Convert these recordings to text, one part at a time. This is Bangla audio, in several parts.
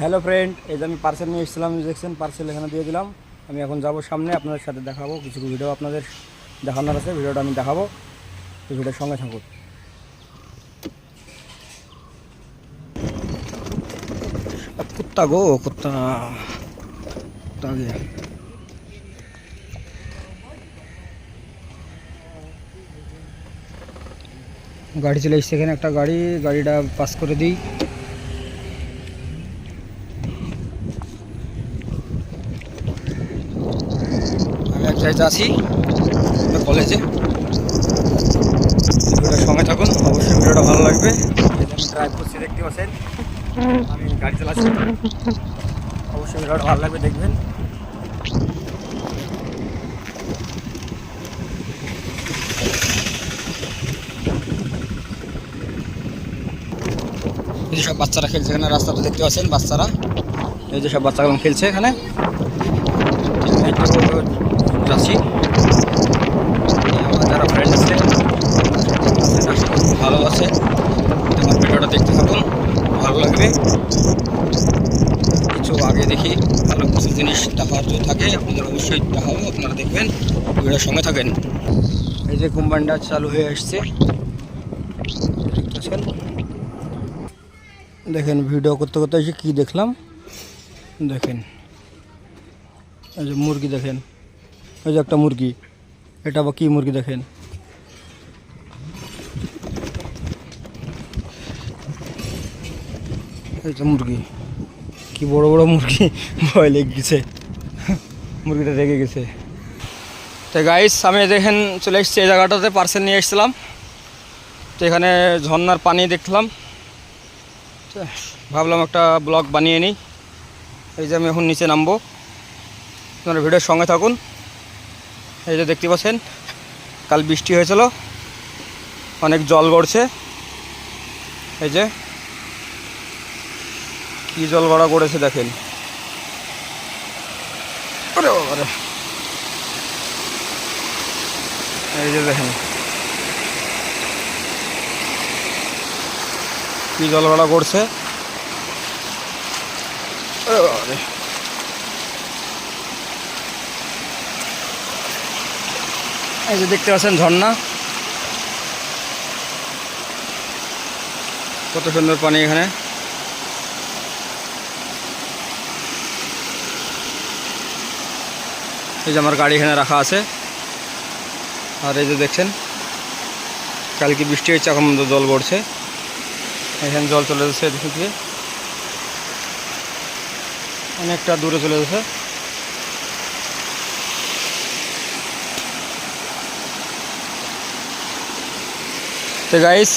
হ্যালো ফ্রেন্ড এই যে আমি পার্সেল নিয়ে এসেছিলাম দেখছেন পার্সেল এখানে দিয়ে দিলাম। আমি এখন যাব সামনে, আপনাদের সাথে দেখাবো কিছু ভিডিও আপনাদের দেখানোর আছে ভিডিওটা আমি দেখাবো। তো ভিডিওর সঙ্গে থাকুন। কুত্তা গো, কুত্তা। গাড়ি চলে এসছে এখানে একটা গাড়ি, গাড়িটা পাস করে দিই। এক আছি কলেজে। ভিডিওটার সঙ্গে থাকুন অবশ্যই ভিডিওটা ভালো লাগবে। ড্রাইভ করছি দেখতে পাচ্ছেন? আমি গাড়ি চালাচ্ছি। অবশ্যই ভিডিওটা ভালো লাগবে দেখবেন। এই যে সব বাচ্চারা খেলছে এখানে রাস্তাটা দেখতে পাচ্ছেন বাচ্চারা। এই যে সব বাচ্চাগুলো খেলছে এখানে। এই আমার যারা ফ্রেন্ড আছে ভালো আছে। আমার ভিডিওটা দেখতে থাকুন, ভালো লাগবে। কিছু আগে দেখি, ভালো কিছু জিনিস যদি থাকে, আপনাদের অবশ্যই দেখাবো, আপনারা দেখবেন, ভিডিওর সঙ্গে থাকেন। এই যে কোম্পানিটা চালু হয়ে আসছে। দেখেন, ভিডিও করতে করতে এসে কী দেখলাম? দেখেন। এই যে মুরগি দেখেন। এই যে একটা মুরগি। এটা আবার কী মুরগি দেখেন? এই মুরগি। কি বড় বড় মুরগি। ভয় লেগে গেছে। মুরগিটা রেগে গেছে। তো গাইস আমি দেখেন চলে এসেছি এই জায়গাটাতে পার্সেল নিয়ে এসেছিলাম। তো এখানে ঝর্নার পানি দেখলাম। ভাবলাম একটা ব্লগ বানিয়ে নিই। এই যে আমি এখন নিচে নামবো। আপনারা ভিডিওর সঙ্গে থাকুন। এই যে দেখতে পাচ্ছেন, কাল বৃষ্টি হয়েছিল, অনেক জল গড়ছে। এই যে, কি জল গড়া করেছে দেখেন। এই যে দেখেন, কি জল গড়া করছে এই যে দেখতে পাচ্ছেন ঝর্ণা। কত সুন্দর পানি এখানে। এই যে আমার গাড়ি এখানে রাখা আছে। আর এই যে দেখছেন, কালকে বৃষ্টি হয়েছে, এখন জল পড়ছে। এখানে জল চলে যাচ্ছে অনেকটা দূরে চলে যাচ্ছে তো গাইস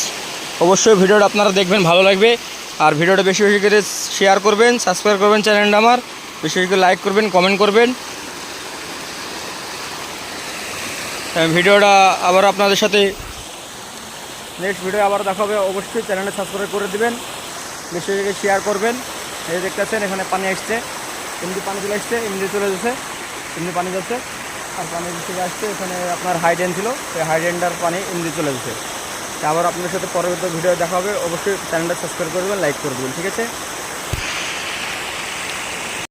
অবশ্যই ভিডিওটা আপনারা দেখবেন, ভালো লাগবে। আর ভিডিওটা বেশি বেশি করে শেয়ার করবেন সাবস্ক্রাইব করবেন চ্যানেলটা আমার। বেশি বেশি করে লাইক করবেন কমেন্ট করবেন। ভিডিওটা আবার আপনাদের সাথে নেক্সট ভিডিও আবার দেখাবে অবশ্যই চ্যানেলটা সাবস্ক্রাইব করে দেবেন। বেশি বেশি শেয়ার করবেন। এই দেখতেছেন, এখানে পানি আসছে। এমনি পানি চলে আসছে, এমনি চলে যাচ্ছে। এমনি পানি যাচ্ছে। আর পানি থেকে আসছে, এখানে আপনার হাইডেন ছিল। সেই হাইডেনটার পানি এমনি চলে যাচ্ছে। আবার আপনাদের সাথে পরবর্তী ভিডিও দেখা হবে। অবশ্যই চ্যানেলটা সাবস্ক্রাইব করবেন লাইক করে দেবেন, ঠিক আছে?